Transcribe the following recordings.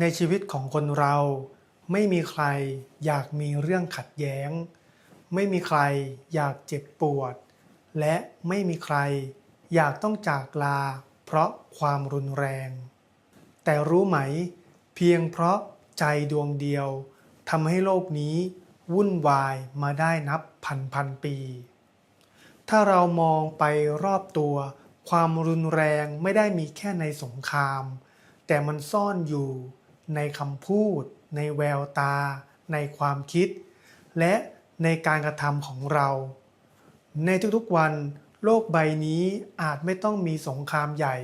ในชีวิตของคนเราไม่มีใครอยากมีเรื่องขัดแย้ง ไม่มีใครอยากเจ็บปวด และไม่มีใครอยากต้องจากลา เพราะความรุนแรง แต่รู้ไหม เพียงเพราะใจดวงเดียวทำให้โลกนี้วุ่นวายมาได้นับพันพันปี ถ้าเรามองไปรอบตัว ความรุนแรงไม่ได้มีแค่ในสงคราม แต่มันซ่อนอยู่ ในคำพูด ในแววตา ในความคิด และในการกระทำของเรา ในทุกๆวัน โลกใบนี้อาจไม่ต้องมีสงครามใหญ่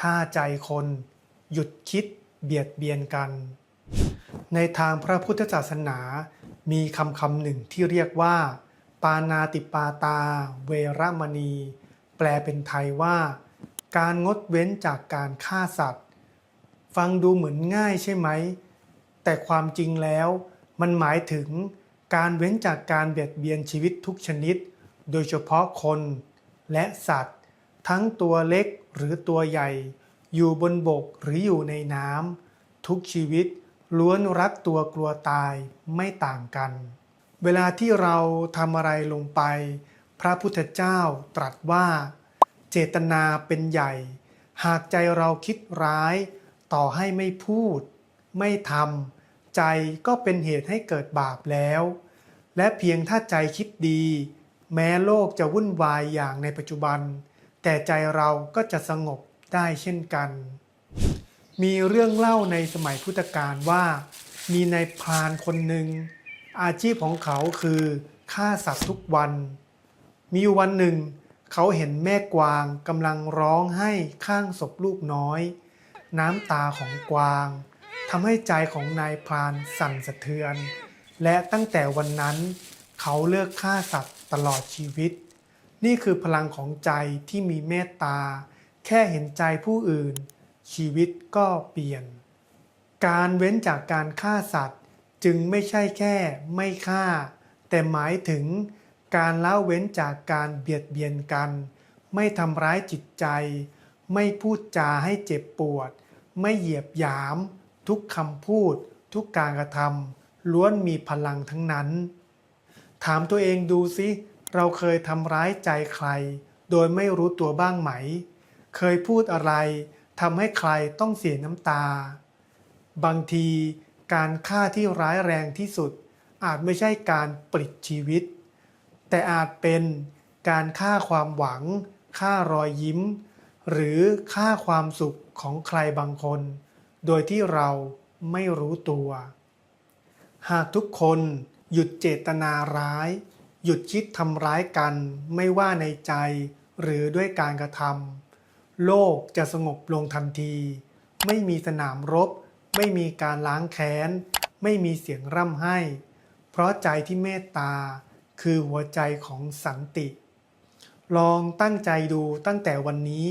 ถ้าใจคน หยุดคิดเบียดเบียนกัน ในทางพระพุทธศาสนา มีคำคำหนึ่งที่เรียกว่า ปานาติปาตา เวรมณี แปลเป็นไทยว่า การงดเว้นจากการฆ่าสัตว์ ฟังดูเหมือนง่ายใช่ไหม แต่ความจริงแล้วมันหมายถึงการเว้นจากการเบียดเบียนชีวิตทุกชนิด โดยเฉพาะคนและสัตว์ ทั้งตัวเล็กหรือตัวใหญ่ อยู่บนบกหรืออยู่ในน้ำทุกชีวิตล้วนรักตัวกลัวตายไม่ต่างกัน เวลาที่เราทำอะไรลงไป พระพุทธเจ้าตรัสว่า เจตนาเป็นใหญ่ หากใจเราคิดร้าย ต่อให้ไม่พูด ไม่ทำใจก็เป็นเหตุให้เกิดบาปแล้ว และเพียงถ้าใจคิดดี แม้โลกจะวุ่นวายอย่างในปัจจุบัน แต่ใจเราก็จะสงบได้เช่นกัน มีเรื่องเล่าในสมัยพุทธกาลว่า มีนายพรานคนหนึ่ง อาชีพของเขาคือฆ่าสัตว์ทุกวัน มีวันหนึ่ง เขาเห็นแม่กวางกำลังร้องให้ข้างศพลูกน้อย น้ำตาของกวางทำให้ใจของนายพรานสั่นสะเทือน และตั้งแต่วันนั้น เขาเลิกฆ่าสัตว์ตลอดชีวิต นี่คือพลังของใจที่มีเมตตา แค่เห็นใจผู้อื่น ชีวิตก็เปลี่ยน การเว้นจากการฆ่าสัตว์จึงไม่ใช่แค่ไม่ฆ่า แต่หมายถึงการละเว้นจากการเบียดเบียนกัน ไม่ทำร้ายจิตใจ ไม่พูดจาให้เจ็บปวด ไม่เหยียบยาม ทุกคำพูด ทุกการกระทำล้วนมีพลังทั้งนั้น ถามตัวเองดูสิ เราเคยทำร้ายใจใคร โดยไม่รู้ตัวบ้างไหม เคยพูดอะไรทำให้ใครต้องเสียน้ำตา บางทีการฆ่าที่ร้ายแรงที่สุด อาจไม่ใช่การปลิดชีวิต แต่อาจเป็นการฆ่าความหวัง ฆ่ารอยยิ้ม หรือฆ่าความสุขของใครบางคน โดยที่เราไม่รู้ตัว หากทุกคนหยุดเจตนาร้าย หยุดคิดทำร้ายกัน ไม่ว่าในใจหรือด้วยการกระทำโลกจะสงบลงทันที ไม่มีสนามรบ ไม่มีการล้างแค้น ไม่มีเสียงร่ำไห้ เพราะใจที่เมตตาคือหัวใจของสันติ ลองตั้งใจดูตั้งแต่วันนี้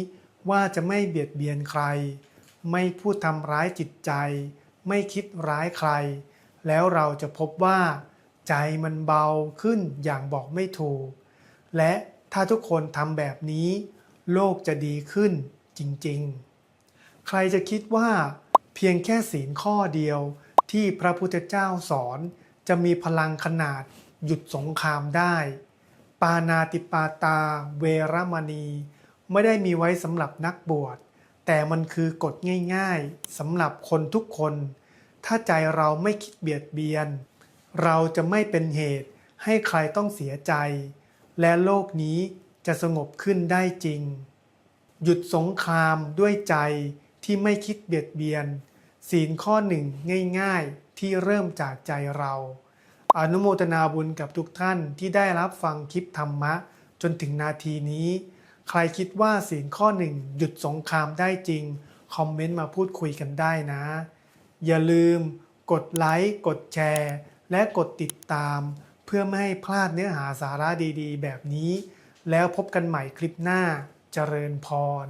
ว่าจะไม่เบียดเบียนใคร ไม่พูดทำร้ายจิตใจ ไม่คิดร้ายใคร แล้วเราจะพบว่า ใจมันเบาขึ้นอย่างบอกไม่ถูก และถ้าทุกคนทำแบบนี้ โลกจะดีขึ้นจริงๆ ใครจะคิดว่า เพียงแค่ศีลข้อเดียวที่พระพุทธเจ้าสอนจะมีพลังขนาดหยุดสงครามได้ ปานาติปาตา เวรมณี ไม่ได้มีไว้สำหรับนักบวช แต่มันคือกฎง่ายๆสำหรับคนทุกคน ถ้าใจเราไม่คิดเบียดเบียน เราจะไม่เป็นเหตุให้ใครต้องเสียใจ และโลกนี้จะสงบขึ้นได้จริง หยุดสงครามด้วยใจที่ไม่คิดเบียดเบียน ศีลข้อหนึ่งง่ายๆ ที่เริ่มจากใจเราอนุโมทนาบุญกับทุกท่านที่ได้รับฟังคลิปธรรมะ จนถึงนาทีนี้ ใครคิดว่าศีลข้อหนึ่งหยุดสงครามได้จริง คอมเมนต์มาพูดคุยกันได้นะ อย่าลืม กดไลค์ กดแชร์ และกดติดตาม เพื่อไม่ให้พลาดเนื้อหาสาระดีๆ แบบนี้ แล้วพบกันใหม่คลิปหน้าเจริญพร